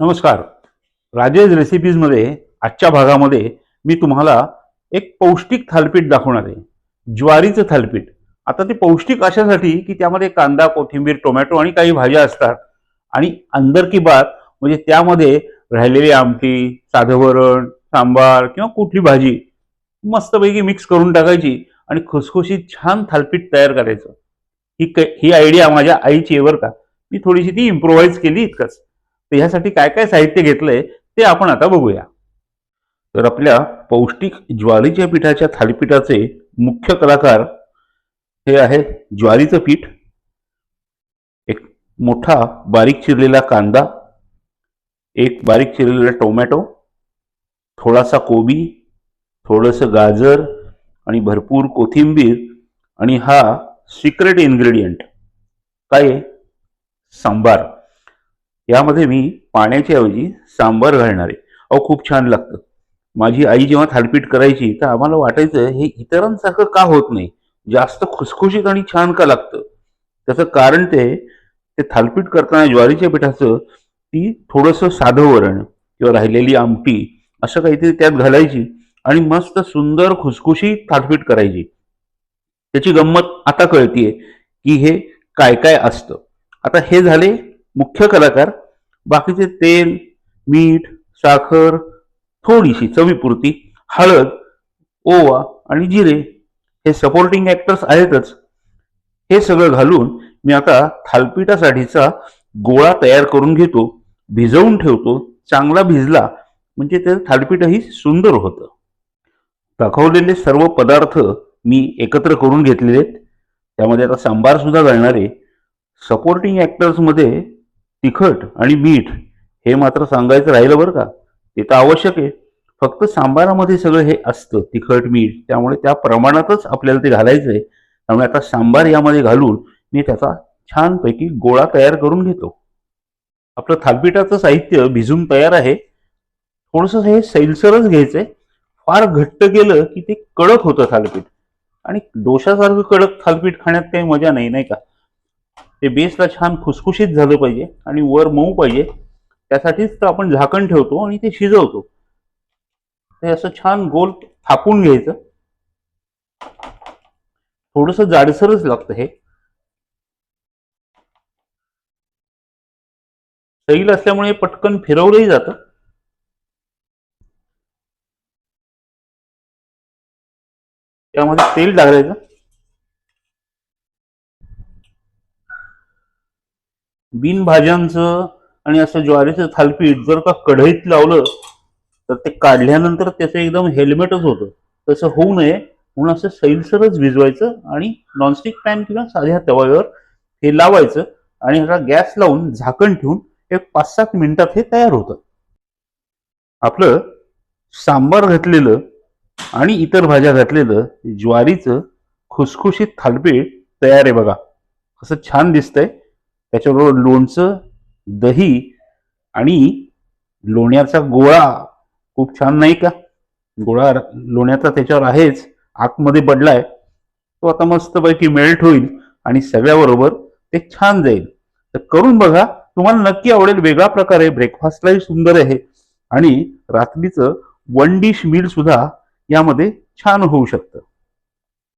नमस्कार. राजेश रेसिपीजमध्ये आजच्या भागामध्ये मी तुम्हाला एक पौष्टिक थालपीठ दाखवणार आहे. ज्वारीचं थालपीठ. आता ते पौष्टिक अशासाठी की त्यामध्ये कांदा कोथिंबीर टोमॅटो आणि काही भाज्या असतात. आणि अंदर की बात म्हणजे त्यामध्ये राहिलेली आमटी साधं वरण सांबार किंवा कुठली भाजी मस्तपैकी मिक्स करून टाकायची आणि खुसखुशीत छान थालपीठ तयार करायचं. ही क ही आयडिया माझ्या आईची आहे बरं का. मी थोडीशी ती इम्प्रोव्हाइज केली इतकंच. तर ह्यासाठी काय काय साहित्य घेतलंय ते आपण आता बघूया. तर आपल्या पौष्टिक ज्वारीच्या पिठाच्या थालीपीठाचे मुख्य कलाकार हे आहे ज्वारीचं पीठ एक मोठा बारीक चिरलेला कांदा एक बारीक चिरलेला टोमॅटो थोडासा कोबी थोडंसं गाजर आणि भरपूर कोथिंबीर आणि हा सिक्रेट इन्ग्रेडियंट काय सांबार. यामध्ये मी पाण्याच्या ऐवजी सांबार घालणार आहे. अहो खूप छान लागतं. माझी आई जेव्हा थालपीठ करायची तर आम्हाला वाटायचं हे इतरांसारखं का होत नाही? जास्त खुसखुशीत आणि छान का लागतं? त्याचं कारण ते ते थालपीठ करताना ज्वारीच्या पिठाचं ती थोडंसं साधं वरण किंवा राहिलेली आमटी असं काहीतरी त्यात घालायची आणि मस्त सुंदर खुसखुशीत थालपीठ करायची. त्याची गंमत आता कळतीये की हे काय काय असतं. आता हे झाले मुख्य कलाकार बाकीचे तेल मीठ साखर थोडीशी चवीपुरती हळद ओवा आणि जिरे हे सपोर्टिंग ऍक्टर्स आहेतच. हे सगळं घालून मी आता थालपीठासाठीचा गोळा तयार करून घेतो भिजवून ठेवतो चांगला भिजला म्हणजे ते थालपीठही सुंदर होतं. दाखवलेले सर्व पदार्थ मी एकत्र करून घेतलेले आहेत. त्यामध्ये आता सांबार सुद्धा सपोर्टिंग ॲक्टर्समध्ये तिखट आणि मीठ हे मात्र सांगायचं राहिलं बरं का. ते तर आवश्यक आहे. फक्त सांबारामध्ये सगळं हे असतं तिखट मीठ त्यामुळे त्या प्रमाणातच आपल्याला ते घालायचं आहे. त्यामुळे आता सांबार यामध्ये घालून मी त्याचा छानपैकी गोळा तयार करून घेतो. आपलं थालपीठाचं साहित्य भिजून तयार आहे. थोडंसं हे सैलसरच घ्यायचंय. फार घट्ट केलं की ते कडक होतं थालपीठ. आणि डोशासारखं कडक थालपीठ खाण्यात काही मजा नाही नाही का? ते बेसला छान खुसखुशीत झालं पाहिजे आणि वर मऊ पाहिजे. त्यासाठीच तर आपण झाकण ठेवतो आणि ते शिजवतो. ते असं छान गोल थापून घ्यायचं. थोडस जाडसरच लागतं हे. सैल असल्यामुळे पटकन फिरवलंही जातं. त्यामध्ये तेल टाकायचं. बिन भाज्यांचं आणि असं ज्वारीचं थालपीठ जर का कढईत लावलं तर ते काढल्यानंतर त्याचं एकदम हेल्मेटच होतं. तसं होऊ नये. म्हणून असं सैलसरच भिजवायचं आणि नॉनस्टिक पॅन किंवा साध्या तव्यावर हे लावायचं आणि ह्याला गॅस लावून झाकण ठेवून एक पाच सात मिनिटात हे तयार होतं. आपलं सांबार घातलेलं आणि इतर भाज्या घातलेलं ज्वारीचं खुसखुशीत थालपीठ तयार आहे बघा. असं छान दिसतंय. त्याच्याबरोबर लोणचं दही आणि लोण्याचा गोळा. खूप छान नाही का? गोळा लोण्याचा त्याच्यावर आहेच. आतमध्ये पडलाय. तो आता मस्तपैकी मेल्ट होईल आणि सगळ्याबरोबर ते छान जाईल. तर करून बघा तुम्हाला नक्की आवडेल. वेगळा प्रकार आहे. ब्रेकफास्टलाही सुंदर आहे. आणि रात्रीचं वन डिश मील सुद्धा यामध्ये छान होऊ शकतं.